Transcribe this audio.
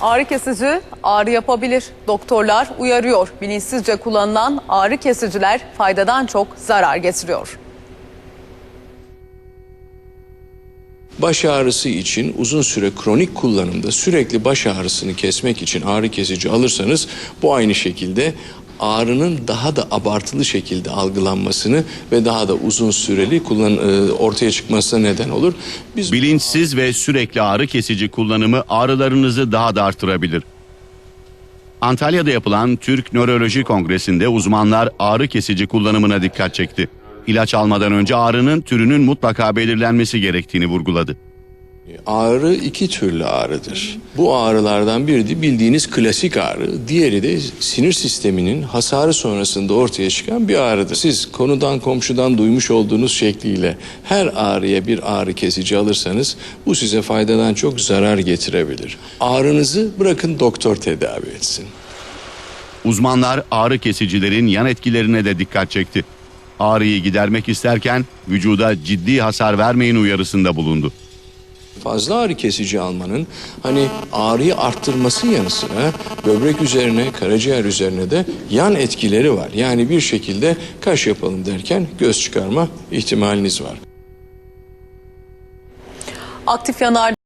Ağrı kesici ağrı yapabilir. Doktorlar uyarıyor. Bilinçsizce kullanılan ağrı kesiciler faydadan çok zarar getiriyor. Baş ağrısı için uzun süre kronik kullanımda sürekli baş ağrısını kesmek için ağrı kesici alırsanız bu aynı şekilde ağrının daha da abartılı şekilde algılanmasını ve daha da uzun süreli kullan e, ortaya çıkmasına neden olur. Biz Bilinçsiz ve sürekli ağrı kesici kullanımı ağrılarınızı daha da artırabilir. Antalya'da yapılan Türk Nöroloji Kongresi'nde uzmanlar ağrı kesici kullanımına dikkat çekti. İlaç almadan önce ağrının türünün mutlaka belirlenmesi gerektiğini vurguladı. Ağrı iki türlü ağrıdır. Bu ağrılardan biri de bildiğiniz klasik ağrı. Diğeri de sinir sisteminin hasarı sonrasında ortaya çıkan bir ağrıdır. Siz konudan komşudan duymuş olduğunuz şekliyle her ağrıya bir ağrı kesici alırsanız bu size faydadan çok zarar getirebilir. Ağrınızı bırakın doktor tedavi etsin. Uzmanlar ağrı kesicilerin yan etkilerine de dikkat çekti. Ağrıyı gidermek isterken vücuda ciddi hasar vermeyin uyarısında bulundu. Fazla ağrı kesici almanın hani ağrıyı arttırması yanı sıra böbrek üzerine, karaciğer üzerine de yan etkileri var. Yani bir şekilde kaş yapalım derken göz çıkarma ihtimaliniz var. Aktif yanar